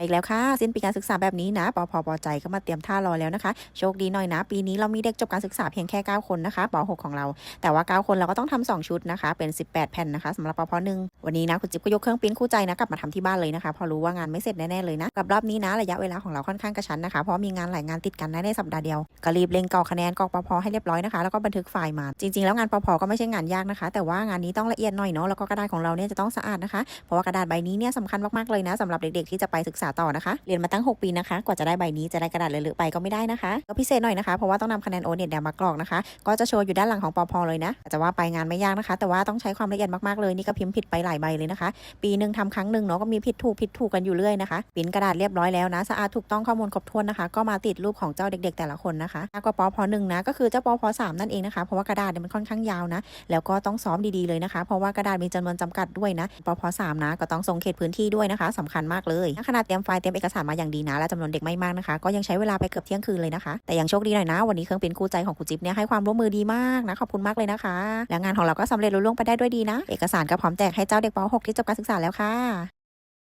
อีกแล้วค่ะสิ้นปีการศึกษาแบบนี้นะปอพปใจก็มาเตรียมท่ารอแล้วนะคะ โชคดีหน่อยนะ ปีนี้เรามีเด็กจบการศึกษาเพียงแค่ 9 คนนะคะปอ .6 ของเรา แต่ว่า 9 คนเราก็ต้องทำ2ชุดนะคะ เป็น 18 แผ่นนะคะสำหรับปอพหนึ่งวันนี้นะคุณจิ๊บก็ยกเครื่องปิ้นคู่ใจนะกลับมาทำที่บ้านเลยนะคะเพอรู้ว่างานไม่เสร็จแน่ๆเลยนะกับรอบนี้นะระยะเวลาของเราค่อนข้างกระชั้นนะคะเพราะมีงานหลายงานติดกันนะในสัปดาห์เดียวก็รีบเร่งกรอกคะแนนกรอกปพให้เรียบร้อยนะคะแล้วก็บันทึกไฟล์มา จริง ๆแล้วงานปอพก็ไม่ใช่งานยากนะคะ แต่ว่างานนี้ต้องละเอียดหน่อยเนาะแล้วก็กระดาษของเราเนี่ยจะต้องสะอาดนะคะเพราะว่ากระดาษใบนี้เนี่ยสำคัญมากๆเลยนะสำหรับเด็กๆที่จะไปศึกษาต่อนะคะ เรียนมาตั้ง 6 ปีนะคะ กว่าจะได้ใบนี้จะได้กระดาษเลอะๆไปก็ไม่ได้นะคะ ก็พิเศษหน่อยนะคะ เพราะว่าต้องนำคะแนนโอเน็ตเดมากรอกนะคะ ก็จะโชว์อยู่ด้านหลังของปอพเลยนะจะว่าไปงานไม่ยากนะคะ แต่ว่าต้องใช้ความละเอียดมากๆเลย นี่ก็พิมพ์ผิดไปหลายใบเลยนะคะ ปีหนึ่งทำครั้งหนึ่งเนาะ ก็มีผิดถูกผิดถูกกันอยู่เรื่อยนะคะปิ้นกระดาษเรียบร้อยแล้วนะ สะอาดถูกต้องข้อมูลครบถ้วนนะคะ ก็มาติดรูปของเจ้าเด็ก ๆ แต่ละคนนะคะมากว่าปอพหนึ่งนะ ก็คือเจ้าปอพสามนั่นเองนะคะ เพราะว่ากระดาษเนี่ยมันค่อนข้างยาวนะ แล้วก็ต้องซ้อมดีๆเลยนะคะ เพราะว่ากระดาษมีจำนวนจำกัดด้วยนะปพสามนะ ก็ต้องทรงเขตพื้นที่ด้วยนะคะสำคัญมากเลยขนาดเตรียมไฟล์เตรียมเอกสารมาอย่างดีนะและจำนวนเด็กไม่มากนะคะก็ยังใช้เวลาไปเกือบเที่ยงคืนเลยนะคะแต่ยังโชคดีหน่อยนะ วันนี้เครื่องปิ้นคู่ใจของคุณจิ๊บเนี่ยให้ความร่วมมือดีมากนะขอบคุณมากเลยนะคะ แล้วงานของเราก็สำเร็จลุล่วงไปได้ด้วยดีนะ เอกสารก็พร้อมแจกให้เจ้าเด็กป .6 ที่จบการศึกษาแล้วค่ะ